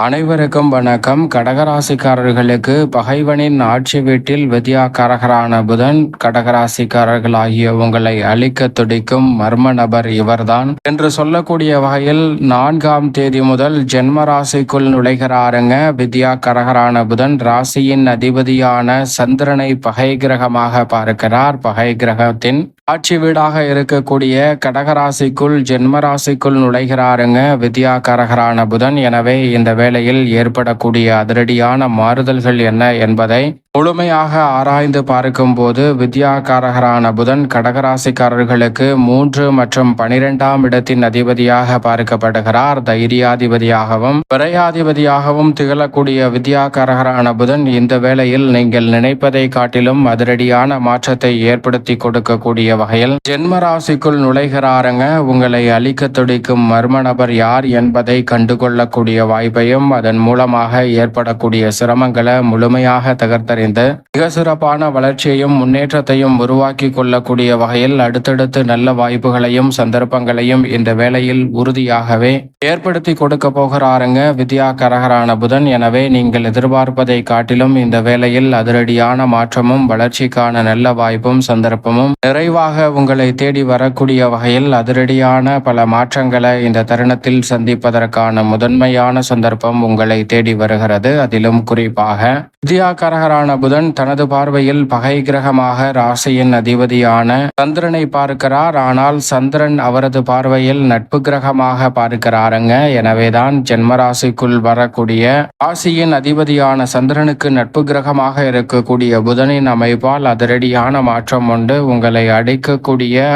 அனைவருக்கும் வணக்கம். கடகராசிக்காரர்களுக்கு பகைவனின் ஆட்சி வீட்டில் வித்யாகாரகரான புதன் கடகராசிக்காரர்களாகிய உங்களை அழிக்க துடிக்கும் மர்ம நபர் இவர்தான். என்று சொல்லக்கூடிய வகையில் நான்காம் தேதி முதல் ஜென்ம ராசிக்குள் நுழைகிறாருங்க. வித்யாகாரகரான புதன் ராசியின் அதிபதியான சந்திரனை பகை கிரகமாக பார்க்கிறார். பகை கிரகத்தின் ஆட்சி வீடாக இருக்கக்கூடிய கடகராசிக்குள் ஜென்மராசிக்குள் நுழைகிறாருங்க. வித்யா கரகரான புதன். எனவே இந்த வேளையில் ஏற்படக்கூடிய அதிரடியான மாறுதல்கள் என்ன என்பதை முழுமையாக ஆராய்ந்து பார்க்கும்போது வித்யாகாரகரான புதன் கடகராசிக்காரர்களுக்கு மூன்று மற்றும் பனிரெண்டாம் இடத்தின் அதிபதியாக பார்க்கப்படுகிறார். தைரியாதிபதியாகவும் விரையாதிபதியாகவும் திகழக்கூடிய வித்யாகாரகரான புதன் இந்த வேளையில் நீங்கள் நினைப்பதை காட்டிலும் அதிரடியான மாற்றத்தை ஏற்படுத்தி கொடுக்கக்கூடிய வகையில் ஜென்மராசிக்குள் நுழைகிறாருங்க. உங்களை அழிக்க துடிக்கும் மர்ம நபர் யார் என்பதை கண்டுகொள்ளக்கூடிய வாய்ப்பையும் அதன் மூலமாக ஏற்படக்கூடிய சிரமங்களை முழுமையாக தகர்த்தறி நிறைந்த மிக சிறப்பான வளர்ச்சியையும் முன்னேற்றத்தையும் உருவாக்கி கொள்ளக்கூடிய வகையில் அடுத்தடுத்து நல்ல வாய்ப்புகளையும் சந்தர்ப்பங்களையும் இந்த வேளையில் உறுதியாகவே ஏற்படுத்தி கொடுக்க போகிறாருங்க வித்யா கரகரான புதன். எனவே நீங்கள் எதிர்பார்ப்பதை காட்டிலும் இந்த வேளையில் அதிரடியான மாற்றமும் வளர்ச்சிக்கான நல்ல வாய்ப்பும் சந்தர்ப்பமும் நிறைவாக உங்களை தேடி வரக்கூடிய வகையில் அதிரடியான பல மாற்றங்களை இந்த தருணத்தில் சந்திப்பதற்கான முதன்மையான சந்தர்ப்பம் உங்களை தேடி வருகிறது. அதிலும் குறிப்பாக வித்யா கரகரான புதன் தனது பார்வையில் பகை கிரகமாக ராசியின் அதிபதியான சந்திரனை பார்க்கிறார். ஆனால் சந்திரன் அவரது பார்வையில் நட்பு கிரகமாக பார்க்கிறாருங்க. எனவேதான் ஜென்மராசிக்குள் வரக்கூடிய ராசியின் அதிபதியான சந்திரனுக்கு நட்பு கிரகமாக இருக்கக்கூடிய புதனின் அமைப்பால் அதிரடியான மாற்றம் உண்டு. உங்களை அடிக்கக்கூடிய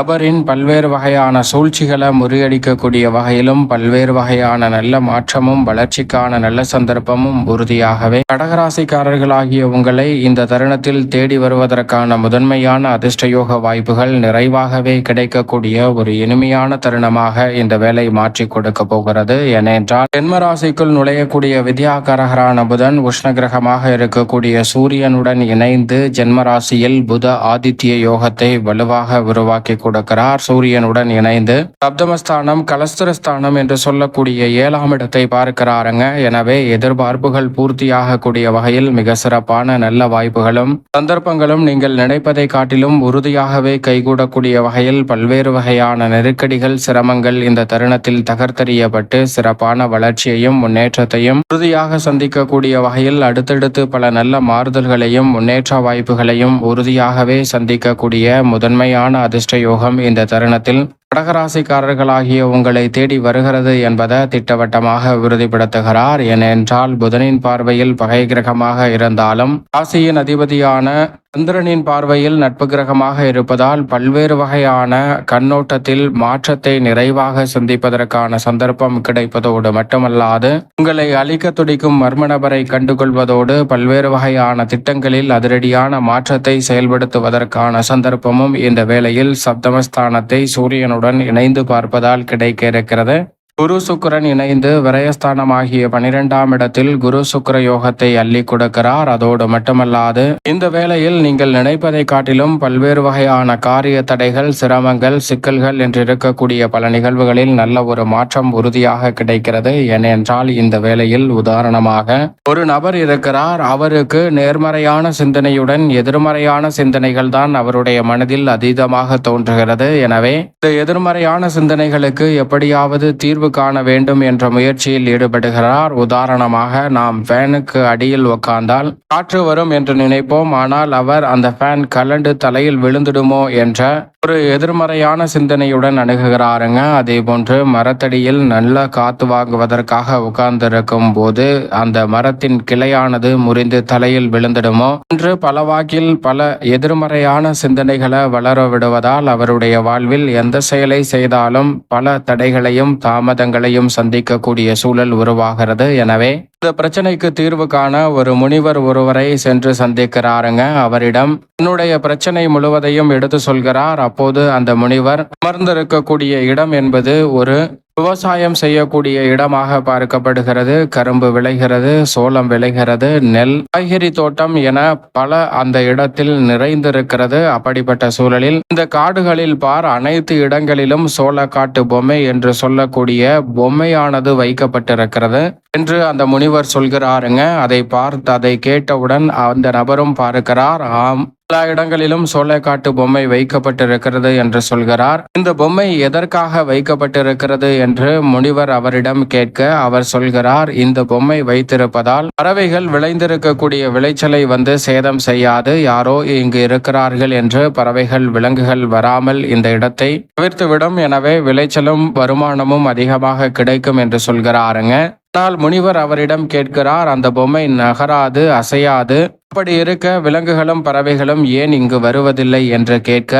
நபரின் பல்வேறு வகையான சூழ்ச்சிகளை முறியடிக்கக்கூடிய வகையிலும் பல்வேறு வகையான நல்ல மாற்றமும் வளர்ச்சிக்கான நல்ல சந்தர்ப்பமும் உறுதியாகவே. கடகராசிக்காரர்களாகிய உங்களை இந்த தருணத்தில் தேடி வருவதற்கான முதன்மையான அதிர்ஷ்டயோக வாய்ப்புகள் நிறைவாகவே கிடைக்கக்கூடிய ஒரு இனிமையான தருணமாக இந்த வேலை மாற்றி கொடுக்க போகிறது. ஏனென்றால் ஜென்மராசிக்குள் நுழையக்கூடிய வித்யாகாரகரான புதன் உஷ்ண கிரகமாக இருக்கக்கூடிய சூரியனுடன் இணைந்து ஜென்மராசியில் புத ஆதித்ய யோகத்தை வலுவாக உருவாக்கி கொடுக்கிறார். சூரியனுடன் இணைந்து சப்தமஸ்தானம் கலஸ்திரஸ்தானம் என்று சொல்லக்கூடிய ஏழாம் இடத்தை பார்க்கிறாருங்க. எனவே எதிர்பார்ப்புகள் பூர்த்தியாகக்கூடிய வகையில் மிக சிறப்பான நல்ல வாய்ப்புகளும் சந்தர்ப்பங்களும் நீங்கள் நினைப்பதை காட்டிலும் உறுதியாகவே கைகூடக்கூடிய வகையில் பல்வேறு வகையான நெருக்கடிகள் சிரமங்கள் இந்த தருணத்தில் தகர்த்தெறியப்பட்டு சிறப்பான வளர்ச்சியையும் முன்னேற்றத்தையும் உறுதியாக சந்திக்கக்கூடிய வகையில் அடுத்தடுத்து பல நல்ல மாறுதல்களையும் முன்னேற்ற வாய்ப்புகளையும் உறுதியாகவே சந்திக்கக்கூடிய முதன்மையான அதிர்ஷ்ட யோகம் இந்த தருணத்தில் கடகராசிக்காரர்களாகிய உங்களை தேடி வருகிறது என்பதை திட்டவட்டமாக உறுதிப்படுத்துகிறார். ஏனென்றால் புதனின் பார்வையில் பகை கிரகமாக இருந்தாலும் ராசியின் அதிபதியான சந்திரனின் பார்வையில் நட்பு கிரகமாக இருப்பதால் பல்வேறு வகையான கண்ணோட்டத்தில் மாற்றத்தை நிறைவாக சந்திப்பதற்கான சந்தர்ப்பம் கிடைப்பதோடு மட்டுமல்லாது உங்களை அழிக்க துடிக்கும் மர்ம நபரை கண்டுகொள்வதோடு பல்வேறு வகையான திட்டங்களில் அதிரடியான மாற்றத்தை செயல்படுத்துவதற்கான சந்தர்ப்பமும் இந்த வேளையில் சப்தமஸ்தானத்தை சூரியனுடன் உடன் இணைந்து பார்ப்பதால் கிடைக்க இருக்கிறது. குரு சுக்கிரன் இணைந்து விரயஸ்தானமாகிய பனிரெண்டாம் இடத்தில் குரு சுக்கிர யோகத்தை அள்ளி கொடுக்கிறார். அதோடு மட்டுமல்லாது இந்த வேளையில் நீங்கள் நினைப்பதை காட்டிலும் பல்வேறு வகையான காரிய தடைகள் சிரமங்கள் சிக்கல்கள் என்று இருக்கக்கூடிய பல நிகழ்வுகளில் நல்ல ஒரு மாற்றம் உறுதியாக கிடைக்கிறது. ஏனென்றால் இந்த வேளையில் உதாரணமாக ஒரு நபர் இருக்கிறார். அவருக்கு நேர்மறையான சிந்தனையுடன் எதிர்மறையான சிந்தனைகள் தான் அவருடைய மனதில் அதீதமாக தோன்றுகிறது. எனவே இந்த எதிர்மறையான சிந்தனைகளுக்கு எப்படியாவது தீர்வு காண வேண்டும் என்ற முயற்சியில் ஈடுபடுகிறார். உதாரணமாக நாம் ஃபேனுக்கு அடியில் உட்கார்ந்தால் காற்று வரும் என்று நினைப்போம். ஆனால் அவர் அந்த ஃபேன் கலண்டு தலையில் விழுந்துடுமோ என்ற ஒரு எதிர்மறையான சிந்தனையுடன் அணுகுகிறாருங்க. அதே போன்று மரத்தடியில் நல்ல காத்து வாங்குவதற்காக உட்கார்ந்திருக்கும் போது அந்த மரத்தின் கிளையானது முறிந்து தலையில் விழுந்துடுமோ என்று பல வாக்கில் பல எதிர்மறையான சிந்தனைகளை வளர விடுவதால் அவருடைய வாழ்வில் எந்த செயலை செய்தாலும் பல தடைகளையும் தாமதங்களையும் சந்திக்கக்கூடிய சூழல் உருவாகிறது. எனவே இந்த பிரச்சனைக்கு தீர்வு காண ஒரு முனிவர் ஒருவரை சென்று சந்திக்கிறாருங்க. அவரிடம் தன்னுடைய பிரச்சனை முழுவதையும் எடுத்து சொல்கிறார். அப்போது அந்த முனிவர் அமர்ந்திருக்கக்கூடிய இடம் என்பது ஒரு விவசாயம் செய்யக்கூடிய இடமாக பார்க்கப்படுகிறது. கரும்பு விளைகிறது சோளம் விளைகிறது நெல் காய்கறி தோட்டம் என பல அந்த இடத்தில் நிறைந்திருக்கிறது. அப்படிப்பட்ட சூழலில் இந்த காடுகளில் பார் அனைத்து இடங்களிலும் சோளக்காட்டு பொம்மை என்று சொல்லக்கூடிய பொம்மையானது வைக்கப்பட்டிருக்கிறது என்று அந்த முனிவர் சொல்கிறாருங்க. அதை பார்த்து அதை கேட்டவுடன் அந்த நபரும் பார்க்கிறார். ஆம் எல்லா இடங்களிலும் சோலைக்காட்டு பொம்மை வைக்கப்பட்டிருக்கிறது என்று சொல்கிறார். இந்த பொம்மை எதற்காக வைக்கப்பட்டிருக்கிறது என்று முனிவர் அவரிடம் கேட்க அவர் சொல்கிறார் இந்த பொம்மை வைத்திருப்பதால் பறவைகள் விளைந்திருக்கக்கூடிய விளைச்சலை வந்து சேதம் செய்யாது யாரோ இங்கு இருக்கிறார்கள் என்று பறவைகள் விலங்குகள் வராமல் இந்த இடத்தை தவிர்த்துவிடும் எனவே விளைச்சலும் வருமானமும் அதிகமாக கிடைக்கும் என்று சொல்கிறாருங்க. ஆனால் முனிவர் அவரிடம் கேட்கிறார் அந்த பொம்மை நகராது அசையாது அப்படி இருக்க விலங்குகளும் பறவைகளும் ஏன் இங்கு வருவதில்லை என்று கேட்க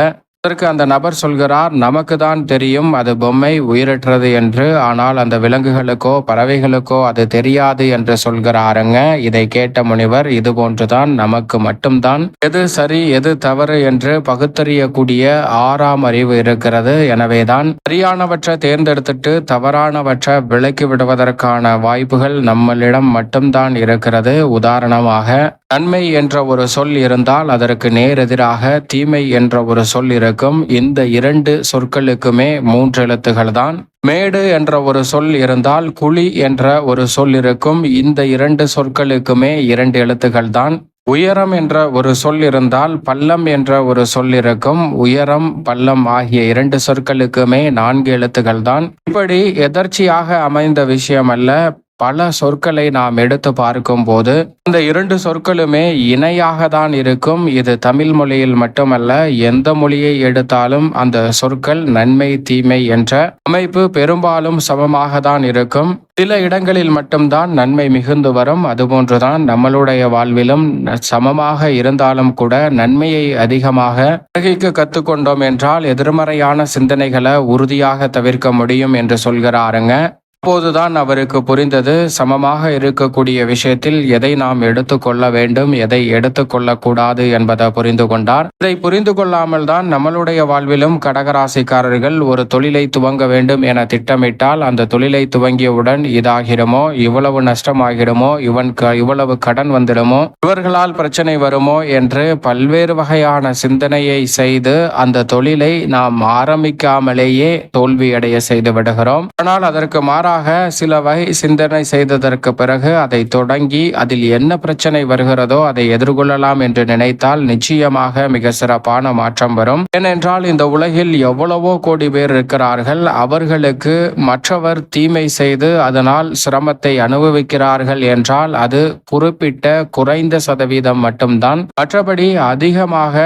அதற்கு அந்த நபர் சொல்கிறார் நமக்கு தான் தெரியும் அது பொம்மை உயிரற்றது என்று ஆனால் அந்த விலங்குகளுக்கோ பறவைகளுக்கோ அது தெரியாது என்று சொல்கிறாருங்க. இதை கேட்ட முனிவர் இது போன்றுதான் நமக்கு மட்டும்தான். எது சரி எது தவறு என்று பகுத்தறியக்கூடிய ஆறாம் அறிவு இருக்கிறது. எனவேதான் சரியானவற்றை தேர்ந்தெடுத்துட்டு தவறானவற்றை விலக்கி விடுவதற்கான வாய்ப்புகள் நம்மளிடம் மட்டும்தான் இருக்கிறது. உதாரணமாக நன்மை என்ற ஒரு சொல் இருந்தால் அதற்கு நேரெதிராக தீமை என்ற ஒரு சொல் இருக்கும் இந்த இரண்டு சொற்களுக்குமே மூன்று எழுத்துகள் தான் மேடு என்ற ஒரு சொல் இருந்தால் குழி என்ற ஒரு சொல் இருக்கும். இந்த இரண்டு சொற்களுக்குமே இரண்டு எழுத்துகள் தான் உயரம் என்ற ஒரு சொல் இருந்தால் பள்ளம் என்ற ஒரு சொல் இருக்கும். உயரம் பள்ளம் ஆகிய இரண்டு சொற்களுக்குமே நான்கு எழுத்துக்கள் தான் இப்படி எதர்ச்சியாக அமைந்த விஷயம் அல்ல. பல சொற்களை நாம் எடுத்து பார்க்கும்போது இந்த இரண்டு சொற்களுமே இணையாக தான் இருக்கும். இது தமிழ் மொழியில் மட்டுமல்ல எந்த மொழியை எடுத்தாலும் அந்த சொற்கள் நன்மை தீமை என்ற அமைப்பு பெரும்பாலும் சமமாக தான் இருக்கும். சில இடங்களில் மட்டும்தான் நன்மை மிகுந்து வரும். அதுபோன்றுதான் நம்மளுடைய வாழ்விலும் சமமாக இருந்தாலும் கூட நன்மையை அதிகமாக கிரகிக்க கற்றுக்கொண்டோம் என்றால் எதிர்மறையான சிந்தனைகளை உறுதியாக தவிர்க்க முடியும் என்று சொல்கிறாருங்க. அப்போதுதான் அவருக்கு புரிந்தது சமமாக இருக்கக்கூடிய விஷயத்தில் எதை நாம் எடுத்துக்கொள்ள வேண்டும் எதை எடுத்துக்கொள்ளக்கூடாது என்பதை புரிந்து கொண்டார். இதை புரிந்து கொள்ளாமல் தான் நம்மளுடைய வாழ்விலும் கடகராசிக்காரர்கள் ஒரு தொழிலை துவங்க வேண்டும் என திட்டமிட்டால் அந்த தொழிலை துவங்கியவுடன் இதாகிடுமோ இவ்வளவு நஷ்டமாகிடுமோ இவன் இவ்வளவு கடன் வந்துடுமோ இவர்களால் பிரச்சனை வருமோ என்று பல்வேறு வகையான சிந்தனையை செய்து அந்த தொழிலை நாம் ஆரம்பிக்காமலேயே தோல்வியடைய செய்து விடுகிறோம். ஆனால் அதற்கு மாறாக மாறாக சில வகை சிந்தனை செய்ததற்கு பிறகு அதை தொடங்கி அதில் என்ன பிரச்சனை வருகிறதோ அதை எதிர்கொள்ளலாம் என்று நினைத்தால் நிச்சயமாக மிக சிறப்பான மாற்றம் வரும். ஏனென்றால் இந்த உலகில் எவ்வளவோ கோடி பேர் இருக்கிறார்கள். அவர்களுக்கு மற்றவர் தீமை செய்து அதனால் சிரமத்தை அனுபவிக்கிறார்கள் என்றால் அது குறிப்பிட்ட குறைந்த சதவீதம் மட்டும்தான். மற்றபடி அதிகமாக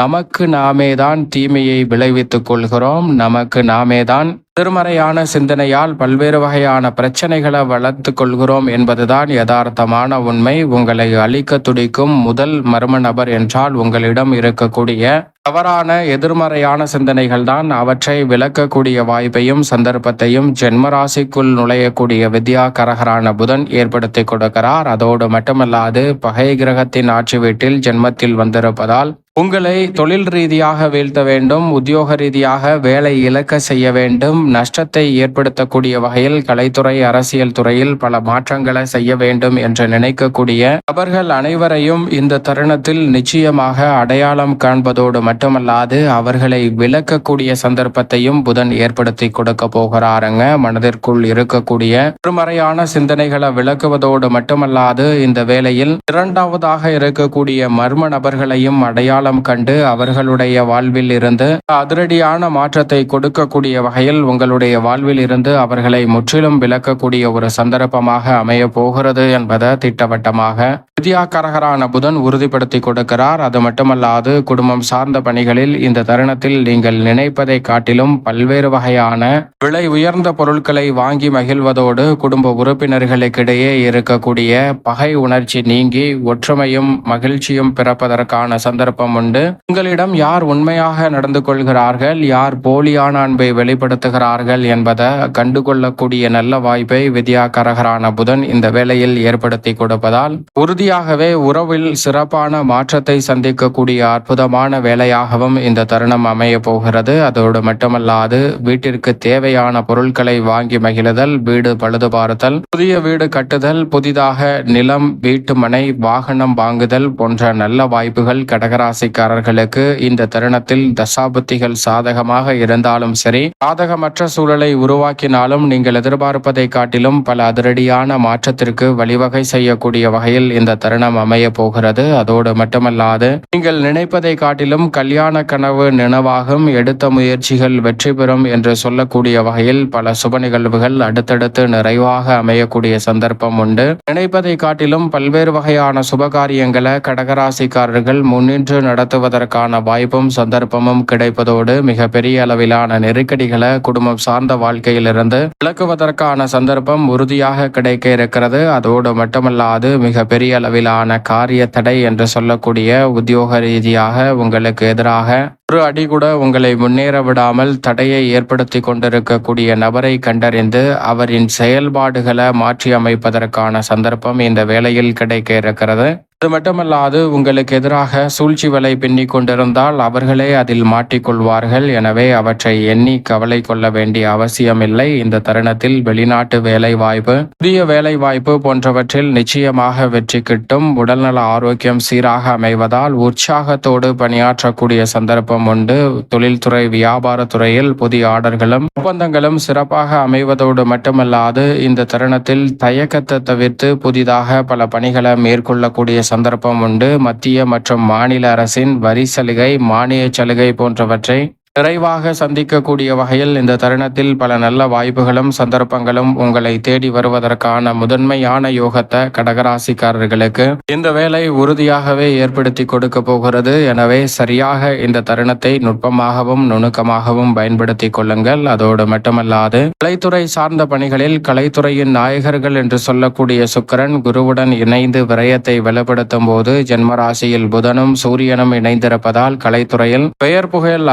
நமக்கு நாமே தான் தீமையை விளைவித்துக் கொள்கிறோம். நமக்கு நாமே தான் எதிர்மறையான சிந்தனையால் பல்வேறு வகையான பிரச்சனைகளை வளர்த்து கொள்கிறோம் என்பதுதான் யதார்த்தமான உண்மை. உங்களை அழிக்க துடிக்கும் முதல் மர்ம நபர் என்றால் உங்களிடம் இருக்கக்கூடிய தவறான எதிர்மறையான சிந்தனைகள் தான் அவற்றை விளக்கக்கூடிய வாய்ப்பையும் சந்தர்ப்பத்தையும் ஜென்மராசிக்குள் நுழையக்கூடிய வித்யா கரகரான புதன் ஏற்படுத்தி கொடுக்கிறார். அதோடு மட்டுமல்லாது பகை கிரகத்தின் ஆட்சி வீட்டில் ஜென்மத்தில் வந்திருப்பதால் உங்களை தொழில் ரீதியாக வீழ்த்த வேண்டும் உத்தியோக ரீதியாக வேலை இழக்க செய்ய வேண்டும் நஷ்டத்தை ஏற்படுத்தக்கூடிய வகையில் கலைத்துறை அரசியல் துறையில் பல மாற்றங்களை செய்ய வேண்டும் என்று நினைக்கக்கூடிய நபர்கள் அனைவரையும் இந்த தருணத்தில் நிச்சயமாக அடையாளம் காண்பதோடு மட்டுமல்லாது அவர்களை விளக்கக்கூடிய சந்தர்ப்பத்தையும் புதன் ஏற்படுத்தி கொடுக்க போகிறாருங்க. மனதிற்குள் இருக்கக்கூடிய ஒருமறையான சிந்தனைகளை விளக்குவதோடு மட்டுமல்லாது இந்த வேளையில் இரண்டாவதாக இருக்கக்கூடிய மர்ம நபர்களையும் அடையாளம் அடையாளம் கண்டு அவர்களுடைய வாழ்வில் இருந்து அதிரடியான மாற்றத்தை கொடுக்கக்கூடிய வகையில் உங்களுடைய வாழ்வில் இருந்து அவர்களை முற்றிலும் விளக்கக்கூடிய ஒரு சந்தர்ப்பமாக அமைய போகிறது என்பதை திட்டவட்டமாக வித்யாகரகரான புதன் உறுதிப்படுத்தி கொடுக்கிறார். அது மட்டுமல்லாது குடும்பம் சார்ந்த பணிகளில் இந்த தருணத்தில் நீங்கள் நினைப்பதை காட்டிலும் பல்வேறு வகையான விலை உயர்ந்த பொருட்களை வாங்கி மகிழ்வதோடு குடும்ப உறுப்பினர்களுக்கிடையே இருக்கக்கூடிய பகை உணர்ச்சி நீங்கி ஒற்றுமையும் மகிழ்ச்சியும் பிறப்பதற்கான சந்தர்ப்பம் உண்டு. உங்களிடம் யார் உண்மையாக நடந்து கொள்கிறார்கள் யார் போலியான அன்பை வெளிப்படுத்துகிறார்கள் என்பதை கண்டுகொள்ளக்கூடிய நல்ல வாய்ப்பை வித்யாகரகரான புதன் இந்த வேளையில் ஏற்படுத்தி கொடுப்பதால் உறுதியாக உறுதியாகவே உறவில் சிறப்பான மாற்றத்தை சந்திக்கக்கூடிய அற்புதமான வேலையாகவும் இந்த தருணம் அமைய போகிறது. அதோடு மட்டுமல்லாது வீட்டிற்கு தேவையான பொருட்களை வாங்கி மகிழுதல் வீடு பழுது பார்த்தல் புதிய வீடு கட்டுதல் புதிதாக நிலம் வீட்டு மனை வாகனம் வாங்குதல் போன்ற நல்ல வாய்ப்புகள் கடகராசிக்காரர்களுக்கு இந்த தருணத்தில் தசாபுத்திகள் சாதகமாக இருந்தாலும் சரி சாதகமற்ற சூழலை உருவாக்கினாலும் நீங்கள் எதிர்பார்ப்பதை காட்டிலும் பல அதிரடியான மாற்றத்திற்கு வழிவகை செய்யக்கூடிய வகையில் இந்த தருணம் அமைய போகிறது. அதோடு மட்டுமல்லாது நீங்கள் நினைப்பதை காட்டிலும் கல்யாண கனவு நினைவாகும். எடுத்த முயற்சிகள் வெற்றி பெறும் என்று சொல்லக்கூடிய வகையில் பல சுப நிகழ்வுகள் அடுத்தடுத்து நிறைவாக அமையக்கூடிய சந்தர்ப்பம் உண்டு. நினைப்பதை காட்டிலும் பல்வேறு வகையான சுபகாரியங்களை கடகராசிக்காரர்கள் முன்னின்று நடத்துவதற்கான வாய்ப்பும் சந்தர்ப்பமும் கிடைப்பதோடு மிகப்பெரிய அளவிலான நெருக்கடிகளை குடும்பம் சார்ந்த வாழ்க்கையிலிருந்து விளக்குவதற்கான சந்தர்ப்பம் உறுதியாக கிடைக்க இருக்கிறது. அதோடு மட்டுமல்லாது மிக பெரிய அளவிலான காரிய தடை என்று சொல்லக்கூடிய உத்தியோக ரீதியாக உங்களுக்கு எதிராக ஒரு அடி கூட உங்களை முன்னேற விடாமல் தடையை ஏற்படுத்தி கொண்டிருக்கக்கூடிய நபரை கண்டறிந்து அவரின் செயல்பாடுகளை மாற்றி அமைப்பதற்கான சந்தர்ப்பம் இந்த வேளையில் கிடைக்க இருக்கிறது அது மட்டுமல்லாது உங்களுக்கு எதிராக சூழ்ச்சி வலை பின்னிக் கொண்டிருந்தால் அவர்களே அதில் மாட்டிக்கொள்வார்கள். எனவே அவற்றை எண்ணி கவலை கொள்ள வேண்டிய அவசியமில்லை. இந்த தருணத்தில் வெளிநாட்டு வேலை வாய்ப்பு புதிய வேலை வாய்ப்பு போன்றவற்றில் நிச்சயமாக வெற்றி கிட்டும். உடல்நல ஆரோக்கியம் சீராக அமைவதால் உற்சாகத்தோடு பணியாற்றக்கூடிய சந்தர்ப்பம் உண்டு. தொழில்துறை வியாபாரத்துறையில் புதிய ஆர்டர்களும் ஒப்பந்தங்களும் சிறப்பாக அமைவதோடு மட்டுமல்லாது இந்த தருணத்தில் தயக்கத்தை தவிர்த்து புதிதாக பல பணிகளை மேற்கொள்ளக்கூடிய சந்தர்ப்பம் உண்டு. மத்திய மற்றும் மாநில அரசின் வரி சலுகை மானிய சலுகை போன்றவற்றை விரைவாக சந்திக்கக்கூடிய வகையில் இந்த தருணத்தில் பல நல்ல வாய்ப்புகளும் சந்தர்ப்பங்களும் உங்களை தேடி வருவதற்கான முதன்மையான யோகத்தை கடகராசிக்காரர்களுக்கு இந்த வேலை உறுதியாகவே ஏற்படுத்தி கொடுக்க போகிறது. எனவே சரியாக இந்த தருணத்தை நுட்பமாகவும் நுணுக்கமாகவும் பயன்படுத்தி கொள்ளுங்கள். அதோடு மட்டுமல்லாது கலைத்துறை சார்ந்த பணிகளில் கலைத்துறையின் நாயகர்கள் என்று சொல்லக்கூடிய சுக்கரன் குருவுடன் இணைந்து விரயத்தை வெளிப்படுத்தும் போது ஜென்மராசியில் புதனும் சூரியனும் இணைந்திருப்பதால் கலைத்துறையில் பெயர் புகழ்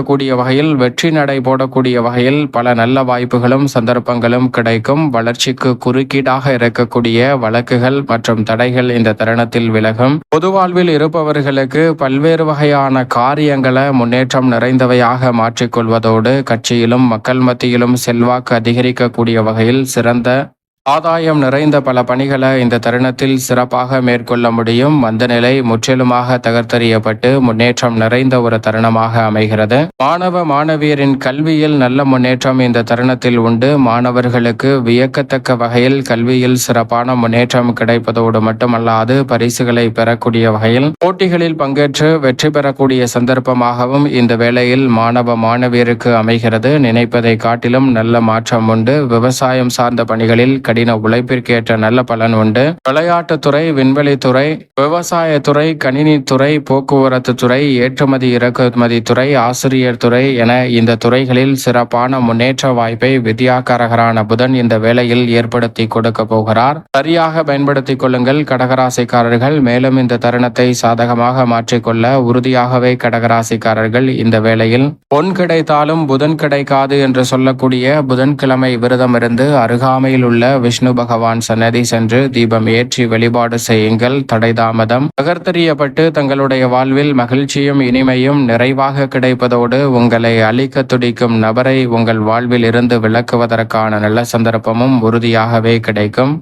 அதிகரிக்கக்கூடிய வகையில் வெற்றி நடை போடக்கூடிய வகையில் பல நல்ல வாய்ப்புகளும் சந்தர்ப்பங்களும் கிடைக்கும். வளர்ச்சிக்கு குறுக்கீடாக இருக்கக்கூடிய வழக்குகள் மற்றும் தடைகள் இந்த தருணத்தில் விலகும். பொது வாழ்வில் இருப்பவர்களுக்கு பல்வேறு வகையான காரியங்களை முன்னேற்றம் நிறைந்தவையாக மாற்றிக்கொள்வதோடு கட்சியிலும் மக்கள் மத்தியிலும் செல்வாக்கு அதிகரிக்கக்கூடிய வகையில் சிறந்த ஆதாயம் நிறைந்த பல பணிகளை இந்த தருணத்தில் சிறப்பாக மேற்கொள்ள முடியும். மந்த நிலை முற்றிலுமாக தகர்த்தறியப்பட்டு முன்னேற்றம் நிறைந்த ஒரு தருணமாக அமைகிறது. மாணவ மாணவியரின் கல்வியில் நல்ல முன்னேற்றம் இந்த தருணத்தில் உண்டு. மாணவர்களுக்கு வியக்கத்தக்க வகையில் கல்வியில் சிறப்பான முன்னேற்றம் கிடைப்பதோடு மட்டுமல்லாது பரிசுகளை பெறக்கூடிய வகையில் போட்டிகளில் பங்கேற்று வெற்றி பெறக்கூடிய சந்தர்ப்பமாகவும் இந்த வேளையில் மாணவ மாணவியருக்கு அமைகிறது. நினைப்பதை காட்டிலும் நல்ல மாற்றம் உண்டு. விவசாயம் சார்ந்த பணிகளில் கடின உழைப்பிற்கேற்ற நல்ல பலன் உண்டு. விளையாட்டுத்துறை விண்வெளித்துறை விவசாயத்துறை கணினித்துறை போக்குவரத்து துறை ஏற்றுமதி இறக்குமதி துறை ஆசிரியர் துறை என இந்த துறைகளில் சிறப்பான முன்னேற்ற வாய்ப்பை வித்யாகாரகரான புதன் இந்த வேளையில் ஏற்படுத்தி கொடுக்க போகிறார். சரியாக பயன்படுத்திக் கொள்ளுங்கள் கடகராசிக்காரர்கள். மேலும் இந்த தருணத்தை சாதகமாக மாற்றிக்கொள்ள உறுதியாகவே கடகராசிக்காரர்கள் இந்த வேளையில் பொன் கிடைத்தாலும் புதன் கிடைக்காது என்று சொல்லக்கூடிய புதன்கிழமை விரதம் இருந்து அருகாமையில் உள்ள விஷ்ணு பகவான் சன்னதி சென்று தீபம் ஏற்றி வழிபாடு செய்யுங்கள். தடைதாமதம். தாமதம் தங்களுடைய வாழ்வில் மகிழ்ச்சியும் இனிமையும் நிறைவாக கிடைப்பதோடு உங்களை அழிக்க துடிக்கும் நபரை உங்கள் வாழ்வில் இருந்து விளக்குவதற்கான நல்ல சந்தர்ப்பமும் உறுதியாகவே கிடைக்கும்.